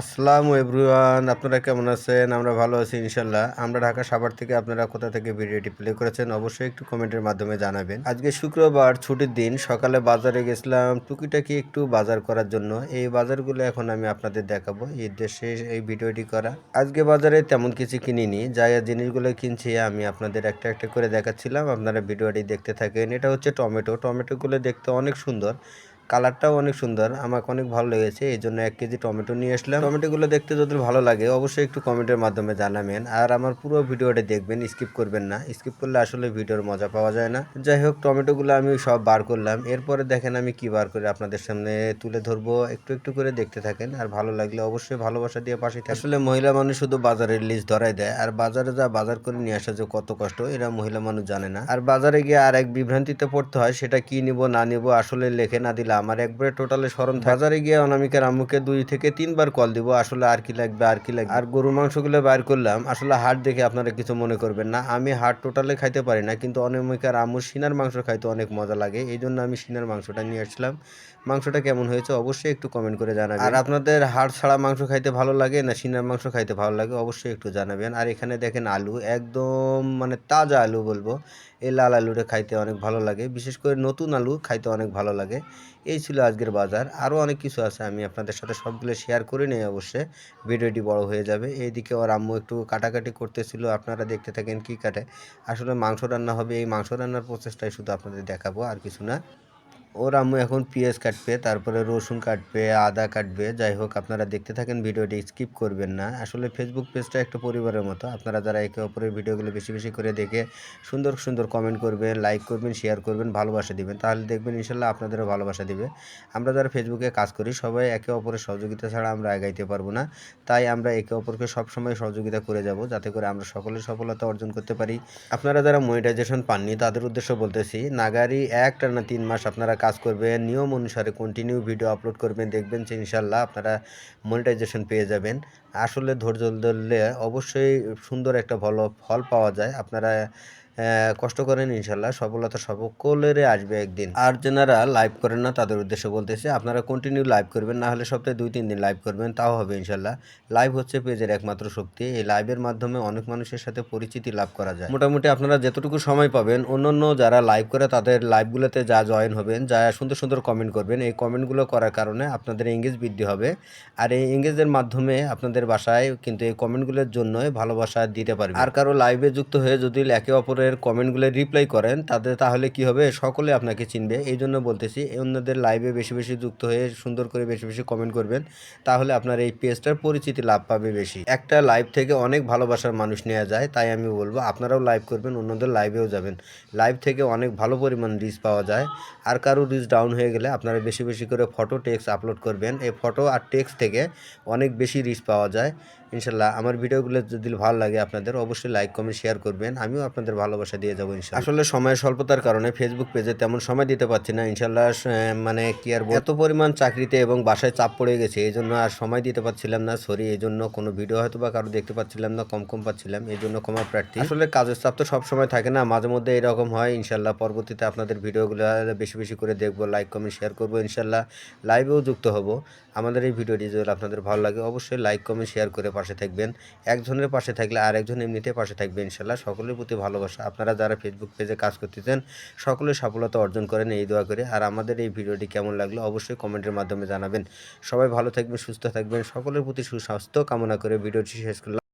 আসসালামু এভরিওয়ান, আপনারা কেমন আছেন? আমরা ভালো আছি ইনশাল্লাহ আমরা ঢাকা সাভার থেকে আপনারা কোথা থেকে ভিডিওটি প্লে করেছেন অবশ্যই একটু কমেন্টের মাধ্যমে জানাবেন। আজকে শুক্রবার, ছুটির দিন, সকালে বাজারে গেছিলাম টুকিটাকি একটু বাজার করার জন্য। এই বাজারগুলো এখন আমি আপনাদের দেখাবো, এই দেশে এই ভিডিওটি করা। আজকে বাজারে তেমন কিছু কিনিনি, যা যা জিনিসগুলো কিনছি আমি আপনাদের একটা একটা করে দেখাচ্ছিলাম, আপনারা ভিডিওটি দেখতে থাকেন। এটা হচ্ছে টমেটো। টমেটোগুলো দেখতে অনেক সুন্দর। কালারটাও অনেক সুন্দর, আমাকে অনেক ভালো লেগেছে, এই জন্য এক কেজি টমেটো নিয়ে আসলাম। টমেটোগুলো দেখতে যদি ভালো লাগে, অবশ্যই একটু কমেন্টের মাধ্যমে জানাবেন। আর আমার পুরো ভিডিওটা দেখবেন, স্কিপ করবেন না। স্কিপ করলে আসলে ভিডিওর মজা পাওয়া যায় না। যাই হোক, টমেটোগুলো আমি সব বার করলাম। এরপরে দেখেন আমি কি বার করে আপনাদের সামনে তুলে ধরবো। একটু একটু করে দেখতে থাকেন। আর ভালো লাগলে অবশ্যই ভালোবাসা দিয়ে পাশে। আসলে মহিলা মানুষ শুধু বাজারের লিস্ট ধরাই দেয়। আর বাজারে যা বাজার করে নিয়ে আসা যে কত কষ্ট, এরা মহিলা মানুষ জানে না। আর বাজারে গিয়ে আর এক বিভ্রান্তিতে পড়তে হয়, সেটা কি নিব, না নিব, আসলে লেখে না দিলে আমার একবারে টোটালে থাকে। বাজারে গিয়ে অনামিকার আম্মুকে দুই থেকে তিনবার কল দিব, আসলে আর কি লাগবে, আর কি লাগবে। আর গরু মাংসগুলো বাইর করলাম। আসলে হাট দেখে আপনারা কিছু মনে করবেন না। আমি হাট টোটালে খাইতে পারি না, কিন্তু অনামিকার আম্মুর সিনার মাংস খাইতে অনেক মজা লাগে। এই জন্য আমি সিনার মাংসটা নিয়ে আসলাম। মাংসটা কেমন হয়েছে অবশ্যই একটু কমেন্ট করে জানাবেন। আর আপনাদের হাড় ছাড়া মাংস খাইতে ভালো লাগে না সিনার মাংস খাইতে ভালো লাগে অবশ্যই একটু জানাবেন। আর এখানে দেখেন আলু, একদম মানে তাজা আলু বলব। এই লাল আলুটা খাইতে অনেক ভালো লাগে। বিশেষ করে নতুন আলু খাইতে অনেক ভালো লাগে। এই ছিল আজকের বাজার। আরও অনেক কিছু আছে, আমি আপনাদের সাথে সবগুলো শেয়ার করে নিই অবশ্যই। ভিডিওটি বড় হয়ে যাবে। এইদিকে ওর আম্মু একটু কাটাকাটি করতেছিল, আপনারা দেখতে থাকেন কি কাটে। আসলে মাংস রান্না হবে, এই মাংস রান্নার প্রচেষ্টাই শুধু আপনাদের দেখাবো, আর কিছু না। ওর আম্মু এখন পেঁয়াজ কাটবে, তারপরে রসুন কাটবে, আদা কাটবে, যাই হোক আপনারা দেখতে থাকেন, ভিডিওটি স্কিপ করবেন না। আসলে ফেসবুক পেজটা একটা পরিবারের মতো। আপনারা যারা একে অপরের ভিডিওগুলো বেশি বেশি করে দেখে সুন্দর সুন্দর কমেন্ট করবেন লাইক করবেন শেয়ার করবেন, ভালোবাসা দিবেন, তাহলে দেখবেন ইনশাল্লাহ আপনাদেরও ভালোবাসা দিবে। আমরা যারা ফেসবুকে কাজ করি, সবাই একে অপরের সহযোগিতা ছাড়া আমরা আগাইতে পারব না। তাই আমরা একে অপরকে সবসময় সহযোগিতা করে যাব, যাতে করে আমরা সকলের সফলতা অর্জন করতে পারি। আপনারা যারা মনিটাইজেশন পাননি, তাদের উদ্দেশ্য বলতেছি, নাগারি এক টানা তিন মাস আপনারা কাজ করবেন, নিয়ম অনুসারে কন্টিনিউ ভিডিও আপলোড করবেন, দেখবেন যে ইনশাল্লাহ আপনারা মনিটাইজেশন পেয়ে যাবেন। আসলে ধৈর্য ধরলে অবশ্যই সুন্দর একটা ভালো ফল পাওয়া যায়। আপনারা কষ্ট করেন ইনশাল্লাহ। সফলতা সকলেরই আসবে একদিন। আর যারা লাইভ করেন না, তাদের উদ্দেশ্যে বলতেছে, আপনারা কন্টিনিউ লাইভ করবেন, না হলে সপ্তাহে দুই, তিন দিন লাইভ করবেন, তাও হবে ইনশাল্লাহ। লাইভ হচ্ছে পেজের একমাত্র শক্তি। এই লাইভের মাধ্যমে অনেক মানুষের সাথে পরিচিতি লাভ করা যায়। মোটামুটি আপনারা যতটুকু সময় পাবেন, অন্যান্য যারা লাইভ করে, তাদের লাইভগুলোতে যা জয়েন হবেন, যা সুন্দর সুন্দর কমেন্ট করবেন, এই কমেন্টগুলো করার কারণে আপনাদের এঙ্গেজ বৃদ্ধি হবে। আর এই এঙ্গেজের মাধ্যমে আপনাদের বাসায় কিন্তু এই কমেন্টগুলোর জন্যই ভালোবাসা দিতে পারবে আর কারও লাইভে যুক্ত হয়ে যদি একে অপরের কমেন্টগুলো রিপ্লাই করেন তাদের তাহলে কি হবে? সকলে আপনাকে চিনবে। এই জন্য বলতেছি অন্যদের লাইভে বেশি বেশি যুক্ত হয়ে সুন্দর করে বেশি বেশি কমেন্ট করবেন, তাহলে আপনার এই পেজটার পরিচিতি লাভ পাবে বেশি। একটা লাইভ থেকে অনেক ভালোবাসার মানুষ নেওয়া যায়, তাই আমি বলব, আপনারাও লাইভ করবেন, অন্যদের লাইভেও যাবেন। লাইভ থেকে অনেক ভালো পরিমাণ রিচ পাওয়া যায়। আর কারও রিচ ডাউন হয়ে গেলে আপনারা বেশি বেশি করে ফটো টেক্সট আপলোড করবেন। এই ফটো আর টেক্সট থেকে অনেক বেশি রিচ পাওয়া যায়। ইনশাল্লাহ, আমার ভিডিওগুলো যদি ভালো লাগে আপনাদের, অবশ্যই লাইক কমেন্ট শেয়ার করবেন। আমিও আপনাদের ভালোবাসা দিয়ে যাব ইনশাল্লাহ। আসলে সময়ের স্বল্পতার কারণে ফেসবুক পেজে তেমন সময় দিতে পারছি না। ইনশাল্লাহ মানে কি আর এত পরিমাণ চাকরিতে এবং বাসায় চাপ পড়ে গেছে এই জন্য আর সময় দিতে পারছিলাম না। সরি এই জন্য কোনো ভিডিও হয়তো বা কারও দেখতে পাচ্ছিলাম না, কম কম পাচ্ছিলাম এই জন্য ক্ষমা প্রার্থী। আসলে কাজের চাপ তো সব সময় থাকে না, মাঝে মধ্যে এরকম হয়। ইনশাল্লাহ, পরবর্তীতে আপনাদের ভিডিওগুলো বেশি বেশি করে দেখব লাইক কমেন্ট শেয়ার করব, ইনশাল্লাহ লাইভেও যুক্ত হব। আমাদের এই ভিডিওটি যদি আপনাদের ভালো লাগে, অবশ্যই লাইক কমেন্ট শেয়ার করে পাশে থাকবেন। একজনের পাশে থাকলে আর একজন এমনিতে পাশে থাকবে ইনশাল্লাহ। সকলের প্রতি ভালোবাসা। আপনারা যারা ফেসবুক পেজে কাজ করতেছেন, সকলে সফলতা অর্জন করেন, এই দোয়া করে। আর আমাদের এই ভিডিওটি কেমন লাগল অবশ্যই কমেন্টের মাধ্যমে জানাবেন। সবাই ভালো থাকবেন, সুস্থ থাকবেন। সকলের প্রতি সুস্বাস্থ্য কামনা করে ভিডিওটি শেষ করলাম।